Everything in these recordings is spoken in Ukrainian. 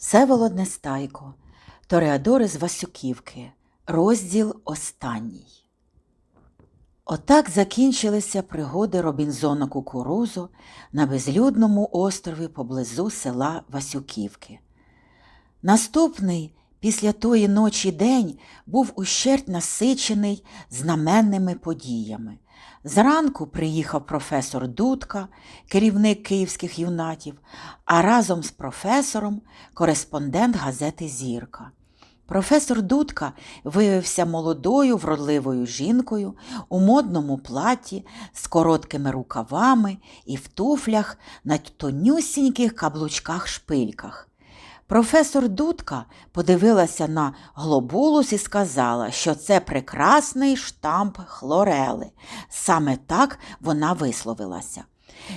Всеволод Нестайко, Тореадори з Васюківки, розділ останній. Отак закінчилися пригоди Робінзона Кукурузу на безлюдному острові поблизу села Васюківки. Наступний після тої ночі день був ущерть насичений знаменними подіями. Зранку приїхав професор Дудка, керівник київських юнатів, а разом з професором кореспондент газети Зірка. Професор Дудка виявився молодою, вродливою жінкою у модному платі з короткими рукавами і в туфлях на тонюсіньких каблучках-шпильках. Професор Дудка подивилася на глобулус і сказала, що це прекрасний штамп хлорели. Саме так вона висловилася.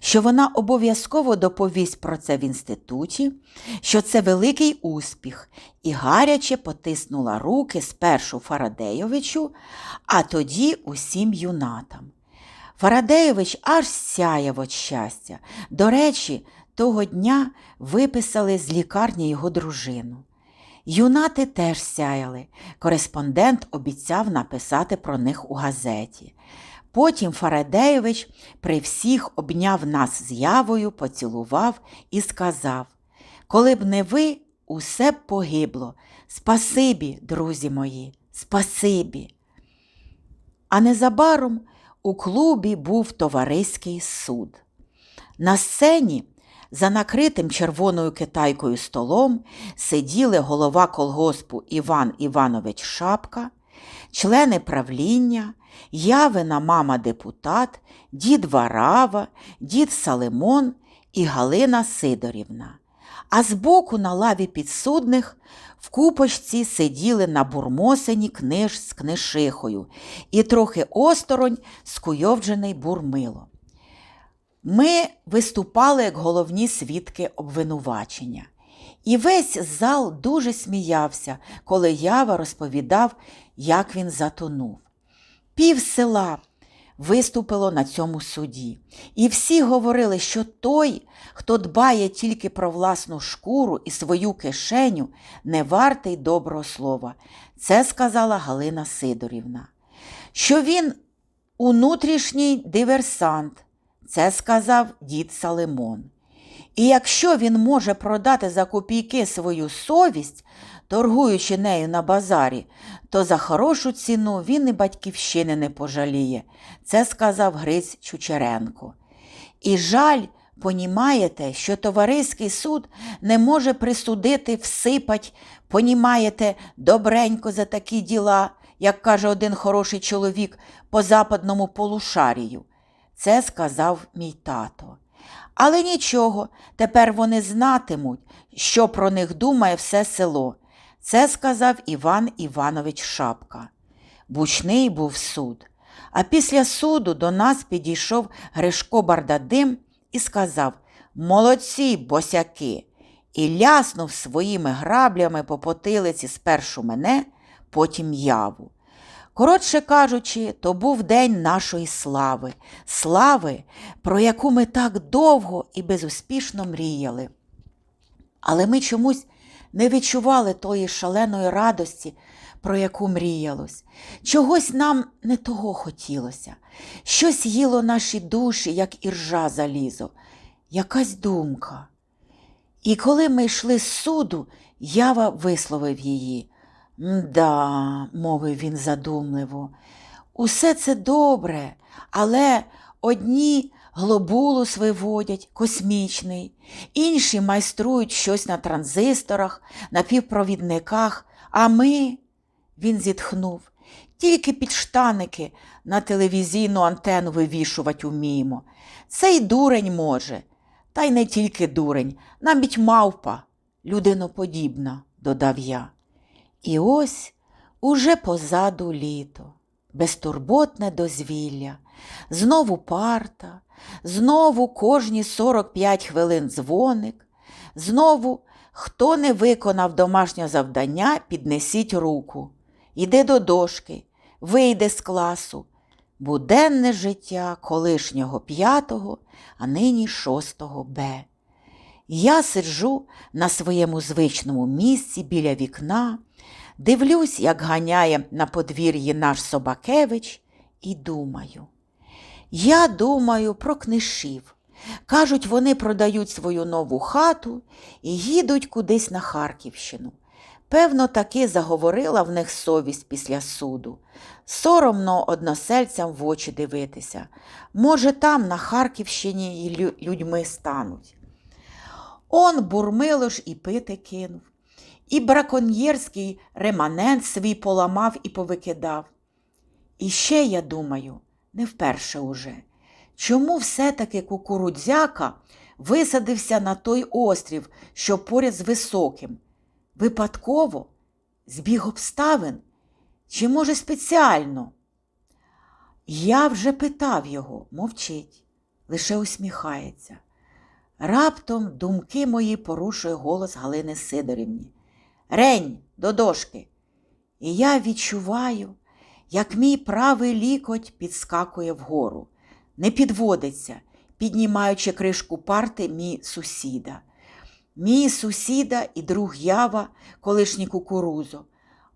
Що вона обов'язково доповість про це в інституті, що це великий успіх, і гаряче потиснула руки спершу Фарадеєвичу, а тоді усім юнатам. Фарадеєвич аж сяяв від щастя. До речі, того дня виписали з лікарні його дружину. Юнати теж сяяли. Кореспондент обіцяв написати про них у газеті. Потім Фарадеєвич при всіх обняв нас з явою, поцілував і сказав: Коли б не ви, усе б погибло. Спасибі, друзі мої, спасибі. А незабаром у клубі був товариський суд. На сцені за накритим червоною китайкою столом сиділи голова колгоспу Іван Іванович Шапка, члени правління, явина мама депутат, дід Варава, дід Салимон і Галина Сидорівна. А збоку на лаві підсудних в купочці сиділи на бурмосині книж з книшихою і трохи осторонь скуйовджений бурмило. Ми виступали як головні свідки обвинувачення. І весь зал дуже сміявся, коли Ява розповідав, як він затонув. Пів села виступило на цьому суді, і всі говорили, що той, хто дбає тільки про власну шкуру і свою кишеню, не вартий доброго слова. Це сказала Галина Сидорівна. Що він унутрішній диверсант. Це сказав дід Салимон. І якщо він може продати за копійки свою совість, торгуючи нею на базарі, то за хорошу ціну він і батьківщини не пожаліє. Це сказав Гриць Чучеренко. І жаль, понімаєте, що товариський суд не може присудити всипать, понімаєте, добренько за такі діла, як каже один хороший чоловік по западному полушарію. Це сказав мій тато. Але нічого, тепер вони знатимуть, що про них думає все село. Це сказав Іван Іванович Шапка. Бучний був суд. А після суду до нас підійшов Гришко Бардадим і сказав Молодці, босяки! І ляснув своїми граблями по потилиці спершу мене, потім яву. Коротше кажучи, то був день нашої слави, слави, про яку ми так довго і безуспішно мріяли. Але ми чомусь не відчували тої шаленої радості, про яку мріялось. Чогось нам не того хотілося. Щось їло наші душі, як іржа залізо, якась думка. І коли ми йшли з суду, ява висловив її. Мда, мовив він задумливо, усе це добре, але одні глобулус виводять космічний, інші майструють щось на транзисторах, на півпровідниках, а ми, він зітхнув, тільки підштаники на телевізійну антенну вивішувати уміємо. Цей дурень може, та й не тільки дурень, навіть мавпа, людиноподібна, додав я. І ось уже позаду літо, безтурботне дозвілля, знову парта, знову кожні 45 хвилин дзвоник, знову хто не виконав домашнє завдання, піднесіть руку, іди до дошки, вийде з класу. Буденне життя колишнього п'ятого, а нині шостого Б. Я сиджу на своєму звичному місці біля вікна, дивлюсь, як ганяє на подвір'ї наш Собакевич, і думаю. Я думаю про книшів. Кажуть, вони продають свою нову хату і їдуть кудись на Харківщину. Певно, таки заговорила в них совість після суду. Соромно односельцям в очі дивитися. Може, там, на Харківщині, і людьми стануть. Он бурмилош і пити кинув, і браконьєрський реманент свій поламав і повикидав. І ще, я думаю, не вперше уже, чому все-таки кукурудзяка висадився на той острів, що поряд з високим? Випадково? Збіг обставин? Чи, може, спеціально? Я вже питав його, мовчить, лише усміхається. Раптом думки мої порушує голос Галини Сидорівні. Рень, до дошки. І я відчуваю, як мій правий лікоть підскакує вгору, не підводиться, піднімаючи кришку парти мій сусіда. Мій сусіда і друг Ява, колишній кукурузо.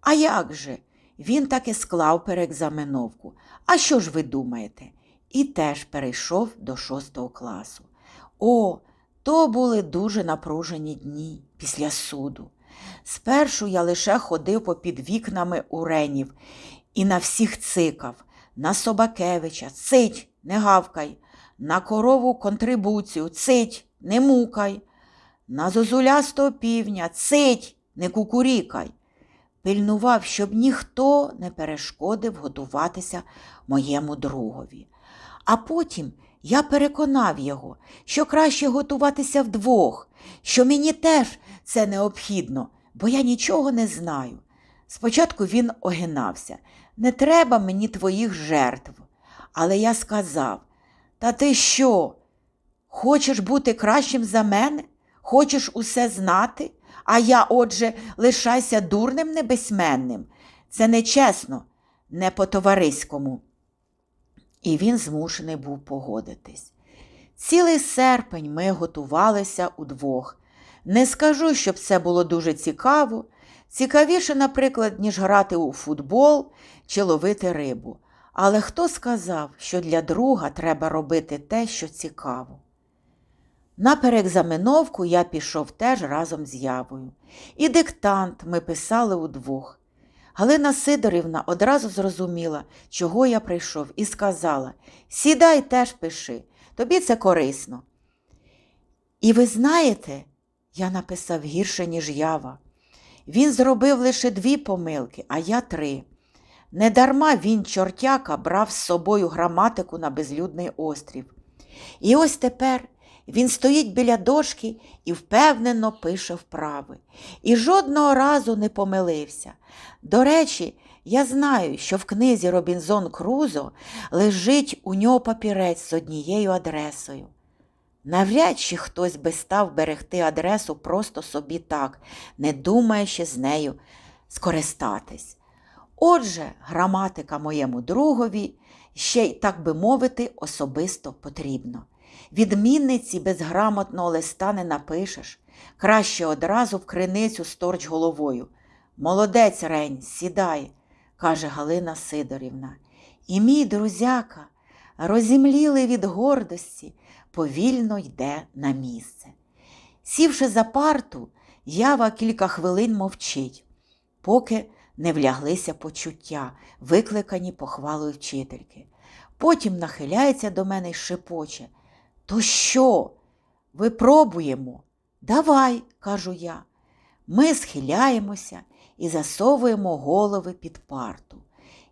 А як же? Він таки склав переекзаменовку. А що ж ви думаєте? І теж перейшов до шостого класу. О, то були дуже напружені дні після суду. Спершу я лише ходив попід вікнами уренів і на всіх цикав, на Собакевича, цить, не гавкай, на корову контрибуцію, цить, не мукай, на зозулястого півня, цить, не кукурікай. Пильнував, щоб ніхто не перешкодив готуватися моєму другові. А потім я переконав його, що краще готуватися вдвох, що мені теж це необхідно, бо я нічого не знаю. Спочатку він огинався не треба мені твоїх жертв. Але я сказав: Та ти що? Хочеш бути кращим за мене? Хочеш усе знати? А я, отже, лишайся дурним небесменним. Це нечесно, не по-товариському. І він змушений був погодитись. Цілий серпень ми готувалися удвох. Не скажу, щоб це було дуже цікаво. Цікавіше, наприклад, ніж грати у футбол чи ловити рибу. Але хто сказав, що для друга треба робити те, що цікаво? На переекзаменовку я пішов теж разом з Явою. І диктант ми писали удвох. Галина Сидорівна одразу зрозуміла, чого я прийшов, і сказала: Сідай теж пиши, тобі це корисно. І ви знаєте, я написав гірше, ніж ява. Він зробив лише дві помилки, а я три. Недарма він, чортяка, брав з собою граматику на безлюдний острів. І ось тепер він стоїть біля дошки і впевнено пише вправи. І жодного разу не помилився. До речі, я знаю, що в книзі Робінзон Крузо лежить у нього папірець з однією адресою. Навряд чи хтось би став берегти адресу просто собі так, не думаючи з нею скористатись. Отже, граматика моєму другові ще й, так би мовити, особисто потрібно. Відмінниці безграмотного листа не напишеш. Краще одразу в криницю сторч головою. Молодець, Рень, сідай, каже Галина Сидорівна. І мій друзяка, розімлілий від гордості, повільно йде на місце. Сівши за парту, ява кілька хвилин мовчить, поки не вляглися почуття, викликані похвалою вчительки. Потім нахиляється до мене й шепоче. То що? Випробуємо? Давай, кажу я. Ми схиляємося і засовуємо голови під парту.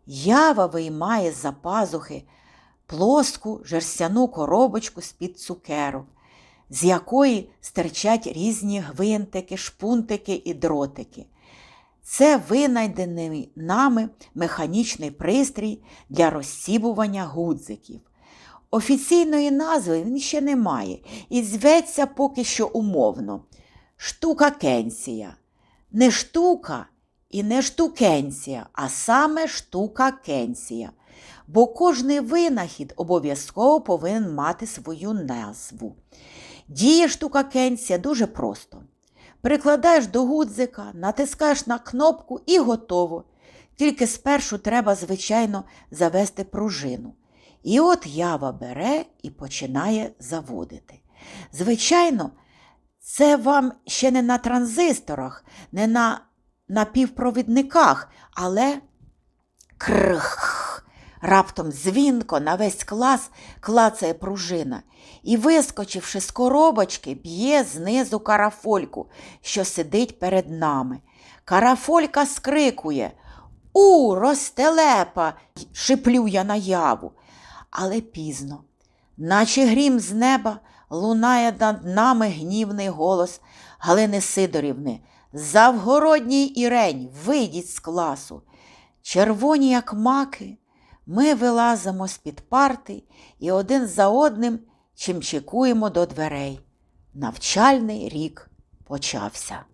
Ява виймає з-за пазухи плоску жерстяну коробочку з-під цукерок, з якої стирчать різні гвинтики, шпунтики і дротики. Це винайдений нами механічний пристрій для розсібування гудзиків. Офіційної назви він ще не має і зветься поки що умовно. Штука кенсія. Не штука і не штукенція, а саме штука кенсія. Бо кожний винахід обов'язково повинен мати свою назву. Діє штука кенція дуже просто. Прикладаєш до гудзика, натискаєш на кнопку і готово. Тільки спершу треба, звичайно, завести пружину. І от ява бере і починає заводити. Звичайно, це вам ще не на транзисторах, не на напівпровідниках, але крх. Раптом дзвінко на весь клас клацає пружина і, вискочивши з коробочки, б'є знизу карафольку, що сидить перед нами. Карафолька скрикує У, ростелепа! шиплю я наяву. Але пізно, наче грім з неба, лунає над нами гнівний голос Галини Сидорівни. Завгородній Ірень, вийдіть з класу. Червоні, як маки, ми вилазимо з-під парти і один за одним чимчикуємо до дверей. Навчальний рік почався.